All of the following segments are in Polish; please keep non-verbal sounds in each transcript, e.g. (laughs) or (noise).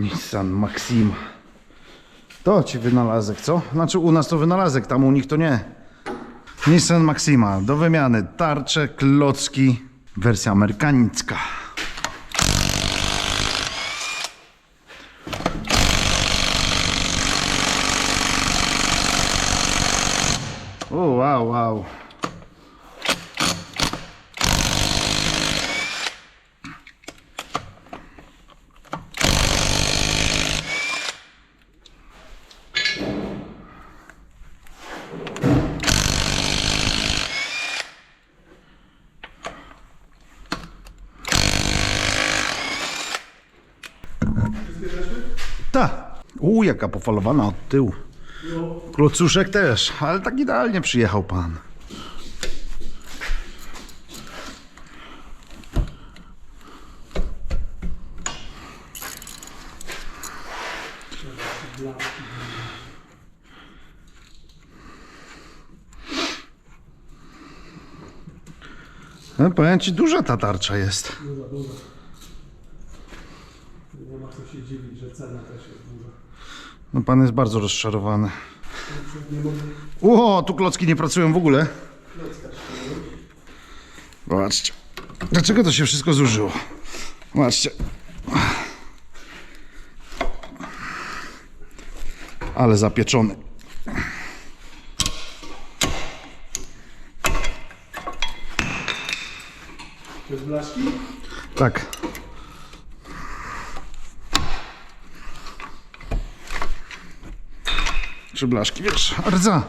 Nissan Maxima. To ci wynalazek, co? Znaczy u nas to wynalazek, tam u nich to nie. Nissan Maxima do wymiany. Tarcze, klocki, wersja amerykanicka. Wow, wow. Ta. U, jaka pofalowana od tyłu. Klocuszek też, ale tak idealnie przyjechał pan. No, powiem ci, duża ta tarcza jest. Duża, duża. Nie ma co się dziwić, że cena też jest duża. No, pan jest bardzo rozczarowany. Ło, tu klocki nie pracują w ogóle. Zobaczcie. Dlaczego to się wszystko zużyło? Zobaczcie. Ale zapieczony. Bez blaszki? Tak. Trzy blaszki, wiesz, rdza.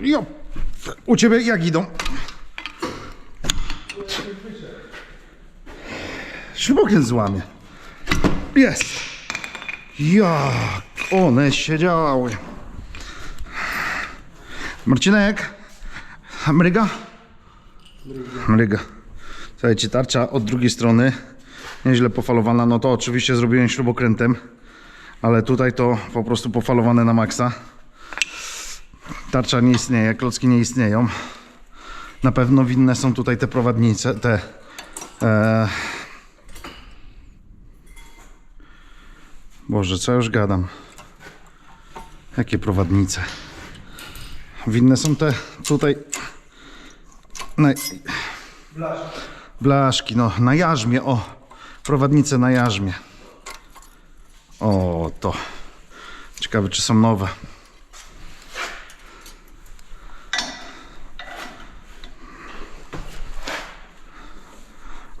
Jo. U ciebie jak idą? Śrubokręt złamie. Jest. Jak one siedziały. Marcinek. Mryga? Mryga. Słuchajcie, tarcza od drugiej strony nieźle pofalowana. No to oczywiście zrobiłem śrubokrętem, ale tutaj to po prostu pofalowane na maksa. Tarcza nie istnieje, klocki nie istnieją. Na pewno winne są tutaj te prowadnice, te... E... Boże, co ja już gadam? Jakie prowadnice? Winne są te tutaj. Na, Blaszki. blaszki, no, na jarzmie, o. Prowadnice na jarzmie. O, to. Ciekawe, czy są nowe.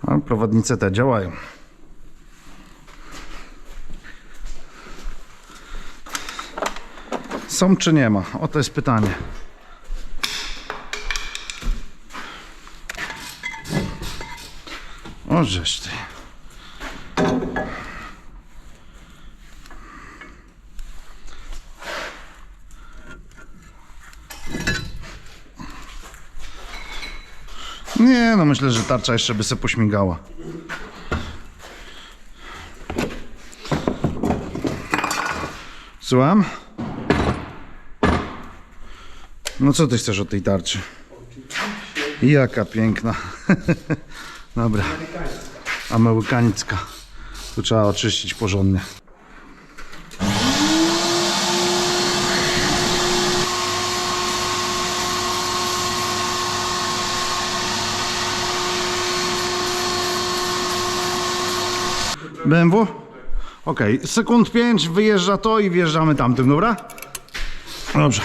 A prowadnice te działają. Są czy nie ma? O, to jest pytanie. O, żeż ty. Nie, no myślę, że tarcza jeszcze by se pośmigała. Słucham? No co ty chcesz od tej tarczy? Jaka piękna. (laughs) Dobra. Amerykańska. Tu trzeba oczyścić porządnie. BMW? Okej, sekund 5 wyjeżdża to i wjeżdżamy tamtym, dobra? Dobrze.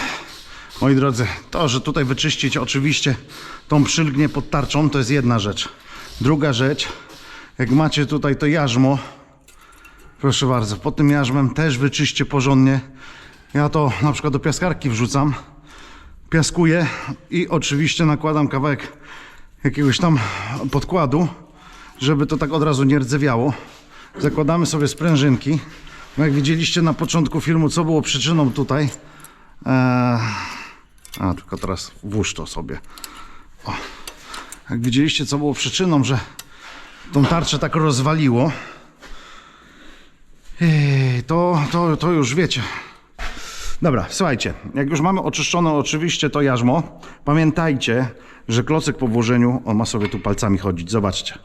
Moi drodzy, to, że tutaj wyczyścić oczywiście tą przylgnię pod tarczą, to jest jedna rzecz. Druga rzecz, jak macie tutaj to jarzmo, proszę bardzo, pod tym jarzmem też wyczyście porządnie. Ja to na przykład do piaskarki wrzucam, piaskuję i oczywiście nakładam kawałek jakiegoś tam podkładu, żeby to tak od razu nie rdzewiało. Zakładamy sobie sprężynki. No Jak widzieliście na początku filmu, co było przyczyną tutaj. Eee, a, tylko teraz włóż to sobie. O. Jak widzieliście, co było przyczyną, że tą tarczę tak rozwaliło, Ej, to, to, to już wiecie. Dobra, słuchajcie, jak już mamy oczyszczone oczywiście to jarzmo, pamiętajcie, że klocek po włożeniu, on ma sobie tu palcami chodzić, zobaczcie.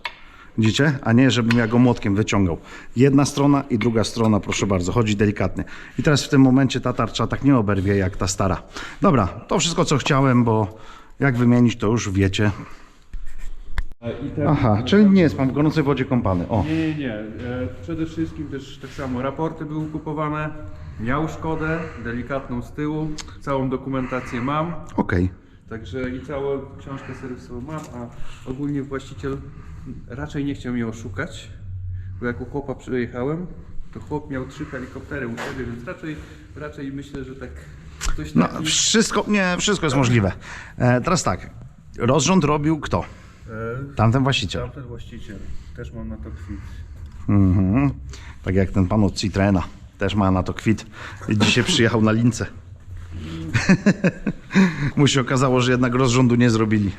Widzicie? A nie, żebym ja go młotkiem wyciągał. Jedna strona i druga strona, proszę bardzo, chodzi delikatnie. I teraz w tym momencie ta tarcza tak nie oberwie jak ta stara. Dobra, to wszystko co chciałem, bo jak wymienić to już wiecie. Aha, czyli nie jest pan w gorącej wodzie kąpany. O, Nie, nie, nie. E, Przede wszystkim też tak samo raporty były kupowane. Miał szkodę, delikatną z tyłu. Całą dokumentację mam. okej. Także i całą książkę serwisową mam, a ogólnie właściciel raczej nie chciał mnie oszukać, bo jak u chłopa przyjechałem, to chłop miał trzy helikoptery u siebie, więc raczej, raczej myślę, że tak ktoś No, taki... wszystko, nie, wszystko jest możliwe. E, teraz tak, rozrząd robił kto? E, Tamten właściciel. Tamten właściciel, też mam na to kwit. Mhm. Tak jak ten pan od Citroena. Też ma na to kwit. I dzisiaj przyjechał na lince. (laughs) Mu się okazało, że jednak rozrządu nie zrobili.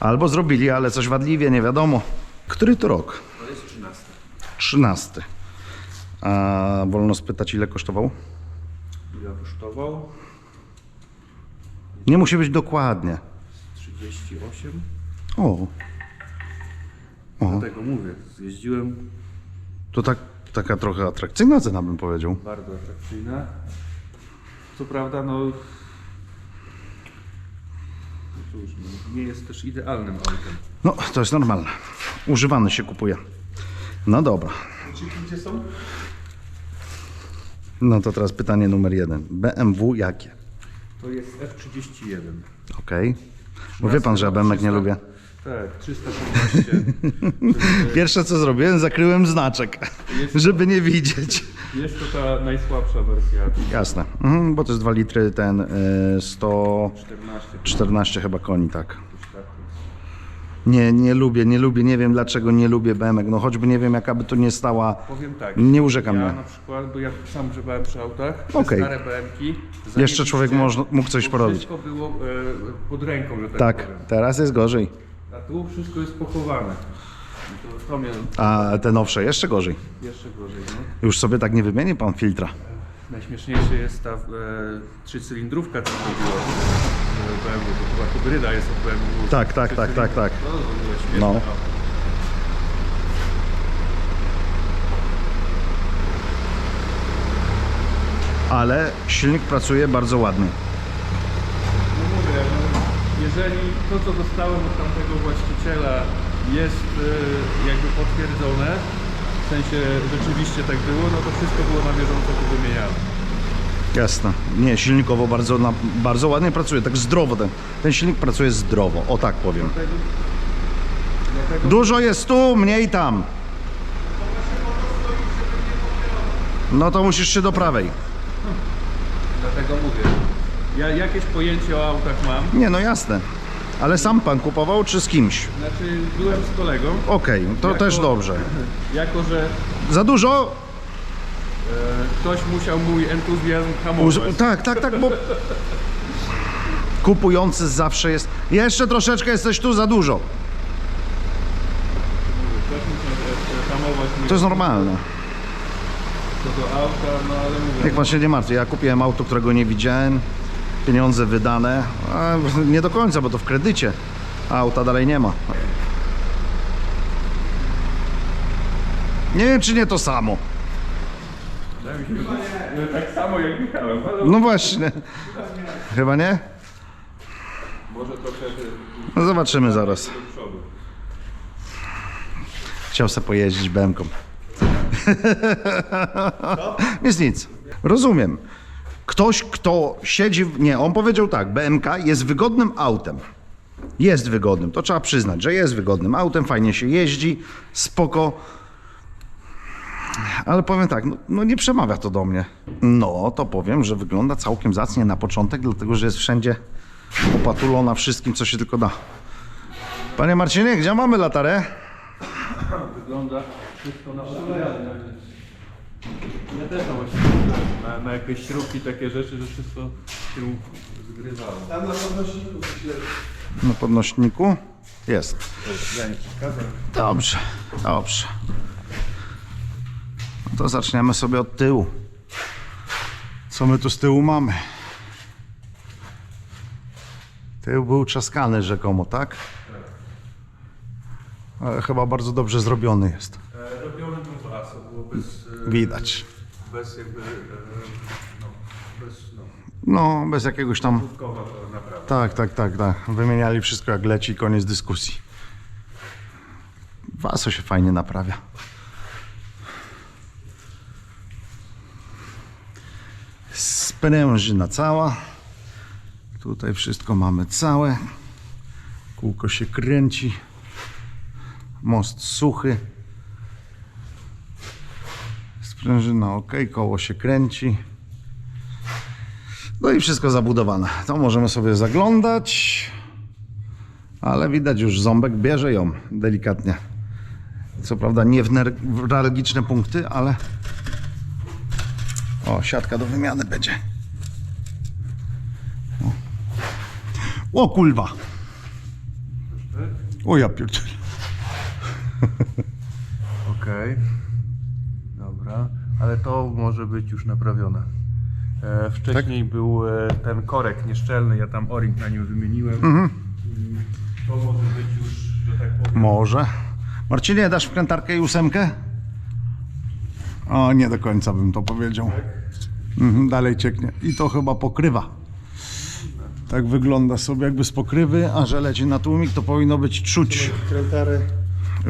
Albo zrobili, ale coś wadliwie, nie wiadomo. Który to rok? To jest 13. 13. A wolno spytać, ile kosztował? Ile kosztował? Nie musi być dokładnie. 38. O, O. Dlatego mówię, zjeździłem to tak, taka trochę atrakcyjna cena, bym powiedział. bardzo atrakcyjna. Co prawda, no. Cóż, nie jest też idealnym autem. No, to jest normalne. Używany się kupuje. No dobra. Kluczyki gdzie są? No to teraz pytanie numer jeden. BMW jakie? To jest F31. Okej. Bo wie pan, że ja BMW nie lubię. Tak, 316. (laughs) Pierwsze co zrobiłem, zakryłem znaczek, żeby nie widzieć. Jest to ta najsłabsza wersja. Jasne. Mhm, bo to jest 2 litry, ten y, 14. 114 chyba koni, tak. Nie, nie lubię, nie lubię, nie wiem dlaczego nie lubię BMW. No choćby nie wiem, jaka by to nie stała. Powiem tak. Nie urzeka ja mnie. na przykład, bo ja sam grzewałem przy autach, te Okej. stare BM-ki. Jeszcze człowiek można- mógł coś bo porobić. Wszystko było e, pod ręką, że tak, Tak, powiem. teraz jest gorzej. A tu wszystko jest pochowane. A te nowsze jeszcze gorzej. jeszcze gorzej. No. Już sobie tak nie wymieni pan filtra. Najśmieszniejsze jest ta e, trzycylindrówka, co e, BMW, to chyba hybryda jest od BMW. Tak, tak, tak, tak, tak. To śmieszne No. auto. Ale silnik pracuje bardzo ładnie. No mówię, no, jeżeli to co dostałem od tamtego właściciela jest e, jakby potwierdzone, w sensie rzeczywiście tak było, no to wszystko było na bieżąco tu wymieniane. Jasne. Nie, silnikowo bardzo, na, bardzo ładnie pracuje, tak zdrowo. Ten, ten silnik pracuje zdrowo, o tak powiem. Dlatego, dlatego Dużo jest tu, mniej tam. No to musisz się do prawej. Dlatego mówię. Ja jakieś pojęcie o autach mam. Nie, no jasne. Ale sam pan kupował, czy z kimś? Znaczy byłem z kolegą. Okej, to Jako- też dobrze. Jako, że Za dużo? e, ktoś musiał mój entuzjazm hamować. Uż- tak, tak, tak, bo... Kupujący zawsze jest... Jeszcze troszeczkę jesteś tu za dużo. Ktoś musiał e, hamować mój To jest normalne. co do auta, no ale mówię. Niech pan się nie martwi. Ja kupiłem auto, którego nie widziałem. Pieniądze wydane. Nie do końca, bo to w kredycie. Auta dalej nie ma. Nie wiem, czy nie to samo. Tak samo jak Michałem, No właśnie. Chyba nie? może trochę No zobaczymy zaraz. Chciał sobie pojeździć BMką. (laughs) Jest nic. Rozumiem. Ktoś, kto siedzi... w- Nie, on powiedział tak, BMK jest wygodnym autem. Jest wygodnym, to trzeba przyznać, że jest wygodnym autem, fajnie się jeździ, spoko. Ale powiem tak, no, no nie przemawia to do mnie. No, to powiem, że wygląda całkiem zacnie na początek, dlatego że jest wszędzie opatulona wszystkim, co się tylko da. Panie Marcinie, gdzie mamy latarę? Wygląda wszystko na. Ja też mam właśnie na, na jakieś śrubki takie rzeczy, że wszystko się zgrywało. Tam na podnośniku źle. Na podnośniku. Jest. Ja nie przeszkadzam. Dobrze, dobrze. No to zaczniemy sobie od tyłu. Co my tu z tyłu mamy? Tył był trzaskany rzekomo, tak? Ale chyba bardzo dobrze zrobiony jest. E, robione był laso, było bez... E, Widać. Bez jakby... E, no, bez... No, No, bez jakiegoś tam... główkowa to naprawdę. Tak, tak, tak, tak. Wymieniali wszystko jak leci, koniec dyskusji. Waso się fajnie naprawia. Sprężyna cała. Tutaj wszystko mamy całe. Kółko się kręci. Most suchy. Sprężyna ok, koło się kręci. No i wszystko zabudowane. To możemy sobie zaglądać. Ale widać już, ząbek bierze ją delikatnie. Co prawda nie w newralgiczne punkty, ale... O, siatka do wymiany będzie. O, o kulwa. O ja pierdzielę. (laughs) Okej. Dobra, ale to może być już naprawione. E, wcześniej był e, ten korek nieszczelny, ja tam o-ring na nim wymieniłem. Mm, To może być już, że tak powiem. Może. Marcinie, dasz wkrętarkę i ósemkę? O, nie do końca bym to powiedział. Mhm, dalej cieknie. I to chyba pokrywa. Tak wygląda sobie jakby z pokrywy, a że leci na tłumik, to powinno być czuć. Krętary.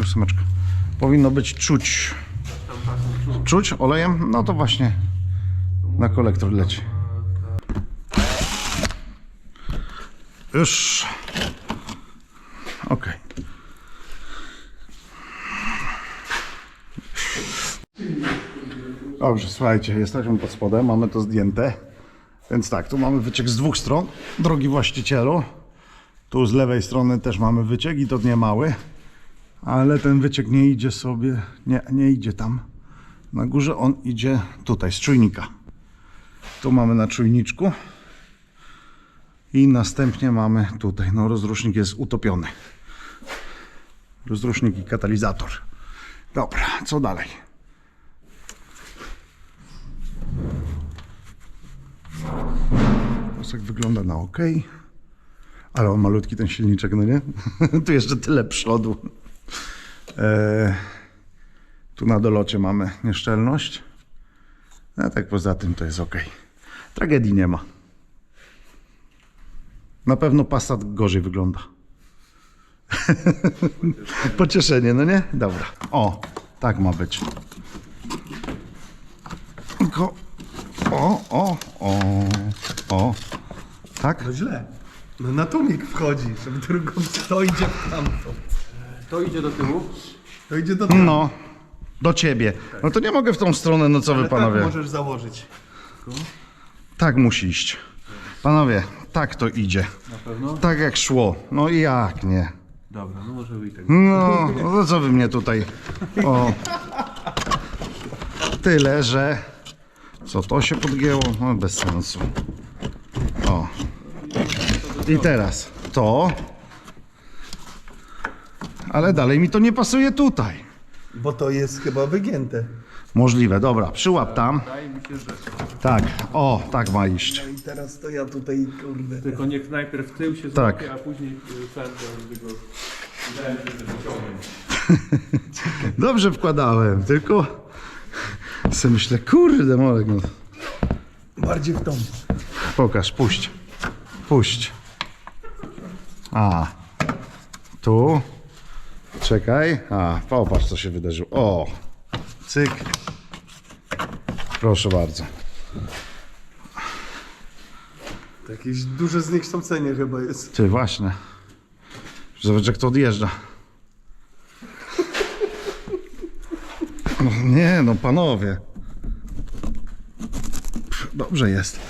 Ósemeczka. Powinno być czuć. Czuć olejem? No to właśnie na kolektor leci. Już. Okej. Dobrze, słuchajcie, jesteśmy pod spodem, mamy to zdjęte. Więc tak, tu mamy wyciek z dwóch stron, drogi właścicielu. Tu z lewej strony też mamy wyciek i to nie mały. Ale ten wyciek nie idzie sobie, nie, nie idzie tam. Na górze on idzie tutaj, z czujnika. Tu mamy na czujniczku. I następnie mamy tutaj, no rozrusznik jest utopiony. Rozrusznik i katalizator. Dobra, co dalej? Pasek wygląda na ok. Ale on malutki ten silniczek, no nie? (laughs) tu jeszcze tyle przodu. E, tu na dolocie mamy nieszczelność. A tak poza tym to jest ok. Tragedii nie ma. Na pewno Passat gorzej wygląda. (laughs) Pocieszenie, no nie? Dobra. O, tak ma być. Tylko... O, o, o, o. Tak? No źle. No na tłumik wchodzi, żeby drugą to idzie w tamtą. To idzie do tyłu. To idzie do tyłu. No, do ciebie. No to nie mogę w tą stronę, no co wy Ale panowie? tak możesz założyć. Tak musi iść. Panowie, tak to idzie. Na pewno? Tak jak szło. No i jak nie? Dobra, no może i tak. No, no co wy mnie tutaj... O. Tyle, że... Co to się podgięło? No bez sensu. O. I teraz to. Ale dalej mi to nie pasuje tutaj. Bo to jest chyba wygięte. Możliwe, dobra, przyłap tam. Wydaje mi się. Tak, o, tak ma iść. No i teraz to ja tutaj, kurde. Tylko niech najpierw tył się Tak. złapie, a później y, ten, to go. Wydaje mi się, że wyciągnie. (laughs) Dobrze wkładałem, tylko sobie myślę, kurde Molek, no. Bardziej w tą. Pokaż, puść. Puść. A. Tu. Czekaj. A, popatrz co się wydarzyło. O. Cyk. Proszę bardzo. Jakieś duże zniekształcenie chyba jest. Ty, właśnie. Zobacz jak to odjeżdża. No, nie, no panowie. Dobrze jest.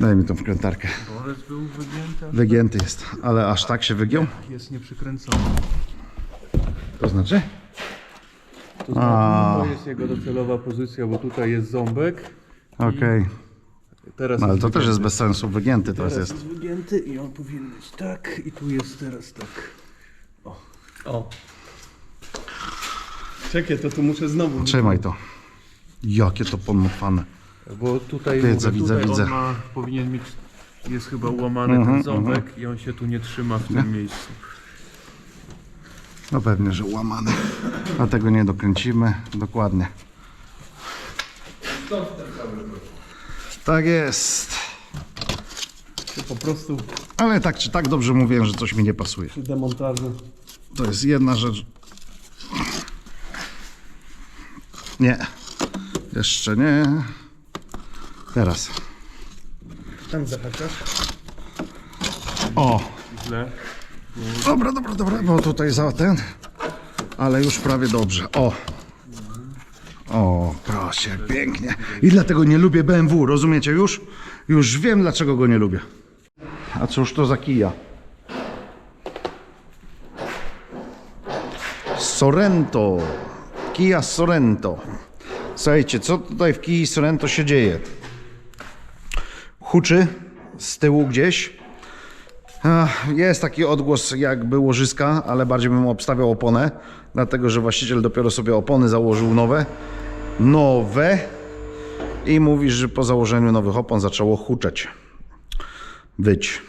Daj mi tą wkrętarkę. Bolec był wygięty, Wygięty jest, ale aż tak się wygiął? jest nieprzykręcony. To znaczy? To, A. znaczy, to jest jego docelowa pozycja, bo tutaj jest ząbek. Okej. Teraz No ale to też jest bez sensu, wygięty teraz Teraz jest. jest wygięty i on powinien być tak i tu jest teraz tak. O. Czekaj, to tu muszę znowu. Trzymaj to. Jakie to pomofane. Bo tutaj, Widzę, mówię, widzę, tutaj widzę. on ma, powinien mieć, jest chyba ułamany Mhm, ten ząbek i on się tu nie trzyma w tym miejscu. No pewnie, że łamany. Dlatego nie dokręcimy. Dokładnie. Tak jest. Się po prostu Ale tak czy tak dobrze mówiłem, że coś mi nie pasuje. demontażu. To jest jedna rzecz. Nie. Jeszcze nie. Teraz. Tam zahaczasz. O! Źle. Dobra, dobra, dobra, bo tutaj za ten. Ale już prawie dobrze. O! O, proszę, pięknie. I dlatego nie lubię BMW, rozumiecie już? Już wiem, dlaczego go nie lubię. A cóż to za kija? Sorento. Kia Sorento. Słuchajcie, co tutaj w Kii Sorento się dzieje? Huczy z tyłu gdzieś. Jest taki odgłos jakby łożyska, ale bardziej bym obstawiał oponę, dlatego że właściciel dopiero sobie opony założył nowe. Nowe. I mówi, że po założeniu nowych opon zaczęło huczeć. Wyć.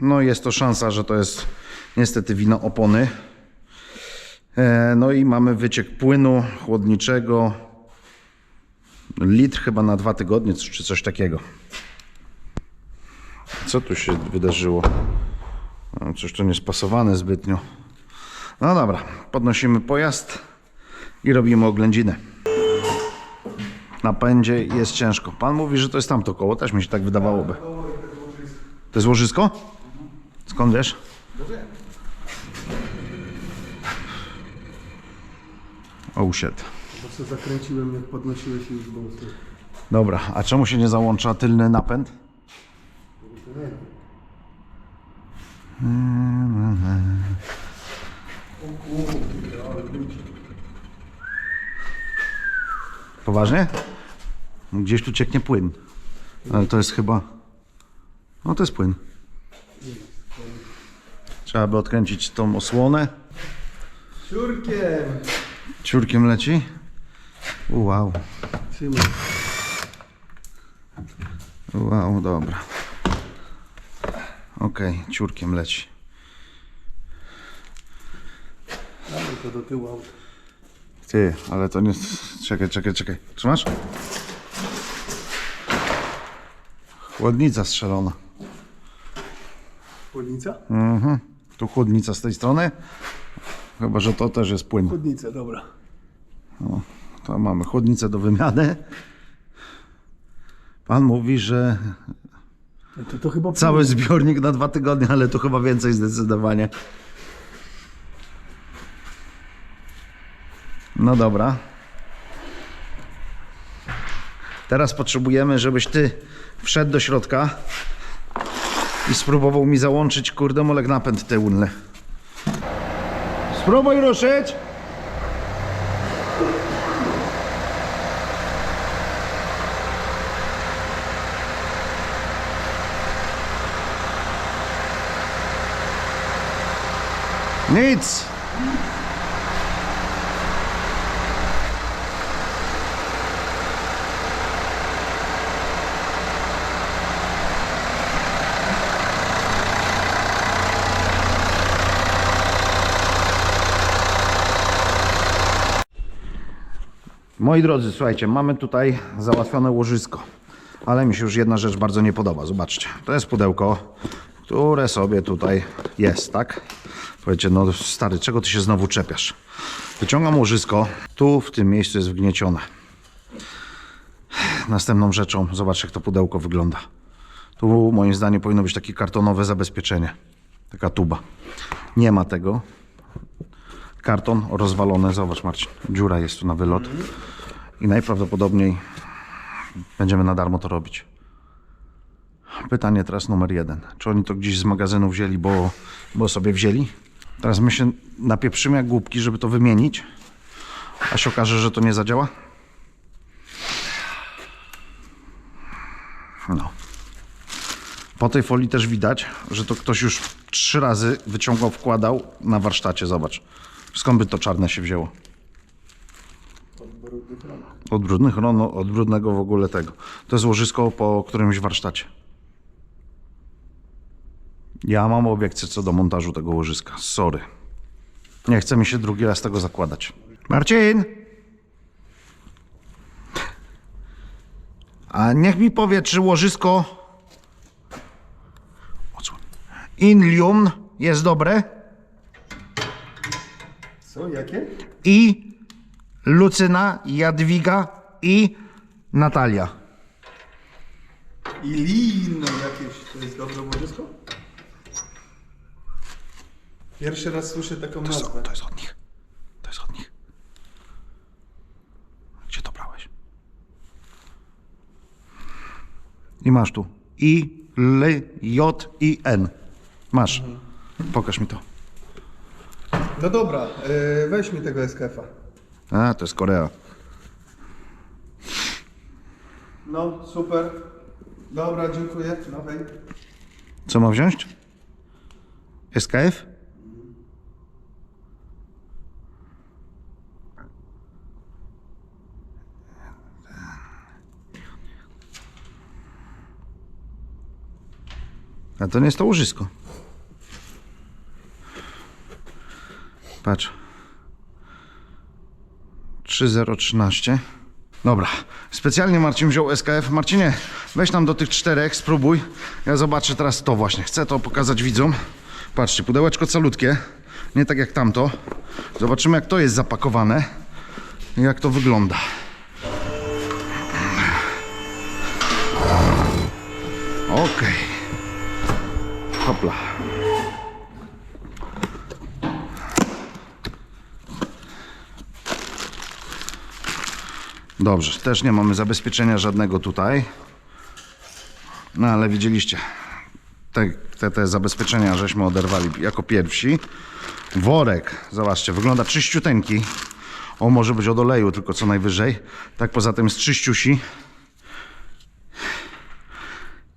No jest to szansa, że to jest niestety wina opony. E, No i mamy wyciek płynu chłodniczego. Litr chyba na dwa tygodnie, czy coś takiego. Co tu się wydarzyło? No, Coś tu niespasowane zbytnio. No dobra, podnosimy pojazd i robimy oględzinę. Na pędzie jest ciężko. Pan mówi, że to jest tamto koło, też mi się tak wydawałoby. To jest łożysko? Skąd wiesz? Oh shit. Bo się zakręciłem, jak podnosiłeś już to. Dobra, a czemu się nie załącza tylny napęd? Poważnie? Gdzieś tu cieknie płyn. Ale to jest chyba... No to jest płyn. Trzeba by odkręcić tą osłonę. Ciurkiem! Ciurkiem leci. Wow. Trzymaj. Wow, dobra. Okej, ciurkiem leci. Dawaj to do tyłu auta. Ty, ale to nie... Czekaj, czekaj, czekaj. Trzymasz? Chłodnica strzelona. Chłodnica? Tu chłodnica z tej strony. Chyba, że to też jest płyn. Chłodnica, dobra. To mamy chłodnicę do wymiany. Pan mówi, że No To, to chyba cały zbiornik na dwa tygodnie, ale to chyba więcej zdecydowanie. No dobra. Teraz potrzebujemy, żebyś ty wszedł do środka i spróbował mi załączyć, kurde, molek napęd tylny. Spróbuj ruszyć! Nic! Moi drodzy, słuchajcie, mamy tutaj załatwione łożysko. Ale mi się już jedna rzecz bardzo nie podoba. Zobaczcie, to jest pudełko, które sobie tutaj jest, tak? Powiecie, no stary, czego ty się znowu czepiasz? Wyciągam łożysko, tu w tym miejscu jest wgniecione. Następną rzeczą, zobacz jak to pudełko wygląda. Tu moim zdaniem powinno być takie kartonowe zabezpieczenie. Taka tuba. Nie ma tego. Karton rozwalony, zobacz Marcin, dziura jest tu na wylot. I najprawdopodobniej będziemy na darmo to robić. Pytanie teraz numer jeden. Czy oni to gdzieś z magazynu wzięli, bo, bo sobie wzięli? Teraz my się napieprzymy jak głupki, żeby to wymienić. A się okaże, że to nie zadziała? No. Po tej folii też widać, że to ktoś już trzy razy wyciągał, wkładał na warsztacie. Zobacz. Skąd by to czarne się wzięło? Od brudnych ron, od brudnego w ogóle tego. To jest łożysko po którymś warsztacie. Ja mam obiekcje co do montażu tego łożyska. Sorry. Nie chce mi się drugi raz tego zakładać. Marcin! A niech mi powie, czy łożysko Odsłoń. Inlium jest dobre Co, jakie? i Lucyna, Jadwiga i Natalia. I lino jakieś, to jest dobre łożysko? Pierwszy raz słyszę taką nazwę. To jest od nich. To jest od nich. Gdzie to brałeś? I masz tu. I, L, J, I, N. Masz. Pokaż mi to. No dobra, yy, weź mi tego SKF-a. A, to jest Korea. No, super. Dobra, dziękuję. Dawaj. Co ma wziąć? SKF? A to nie jest to łożysko. Patrz. 3013. Dobra, specjalnie Marcin wziął SKF. Marcinie, weź nam do tych czterech, spróbuj. Ja zobaczę teraz to właśnie. Chcę to pokazać widzom. Patrzcie, pudełeczko calutkie. Nie tak jak tamto. Zobaczymy jak to jest zapakowane. i Jak to wygląda. Okej. Hopla. Dobrze, też nie mamy zabezpieczenia żadnego tutaj. No ale widzieliście, te, te, te zabezpieczenia żeśmy oderwali jako pierwsi. Worek, zobaczcie, wygląda czyściuteńki. O, może być od oleju tylko co najwyżej. Tak poza tym jest czyściusi.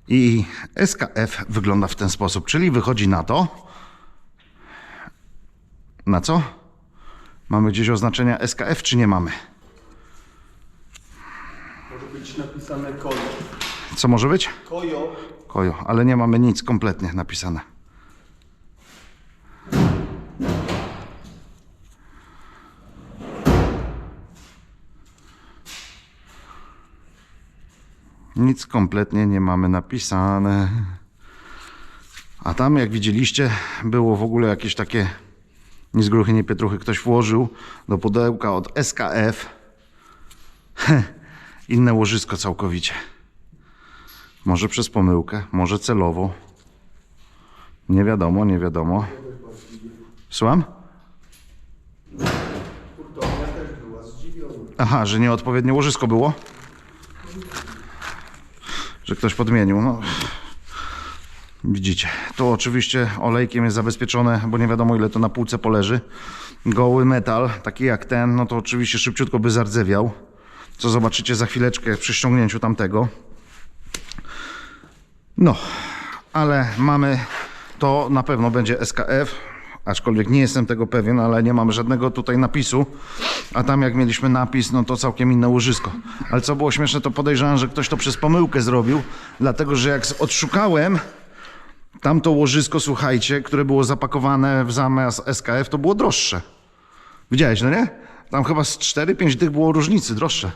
I SKF wygląda w ten sposób, czyli wychodzi na to. Na co? Mamy gdzieś oznaczenia SKF, czy nie mamy? Może być napisane kojo. Co może być? Kojo. Kojo, ale nie mamy nic kompletnie napisane. Nic kompletnie nie mamy napisane. A tam, jak widzieliście, było w ogóle jakieś takie ni z gruchy, nie pietruchy. Ktoś włożył do pudełka od SKF (laughs) inne łożysko całkowicie. Może przez pomyłkę, może celowo. Nie wiadomo, nie wiadomo. Słucham? Aha, że nieodpowiednie łożysko było? Że ktoś podmienił. No. Widzicie, to oczywiście olejkiem jest zabezpieczone, bo nie wiadomo ile to na półce poleży. Goły metal, taki jak ten, no to oczywiście szybciutko by zardzewiał. Co zobaczycie za chwileczkę przy ściągnięciu tamtego. No, ale mamy to na pewno będzie SKF, aczkolwiek nie jestem tego pewien, ale nie mam żadnego tutaj napisu. A tam jak mieliśmy napis, no to całkiem inne łożysko. Ale co było śmieszne, to podejrzewam, że ktoś to przez pomyłkę zrobił, dlatego że jak odszukałem tamto łożysko, słuchajcie, które było zapakowane w zamiast SKF, to było droższe. Widziałeś, no nie? Tam chyba z 4-5 tych było różnicy, droższe.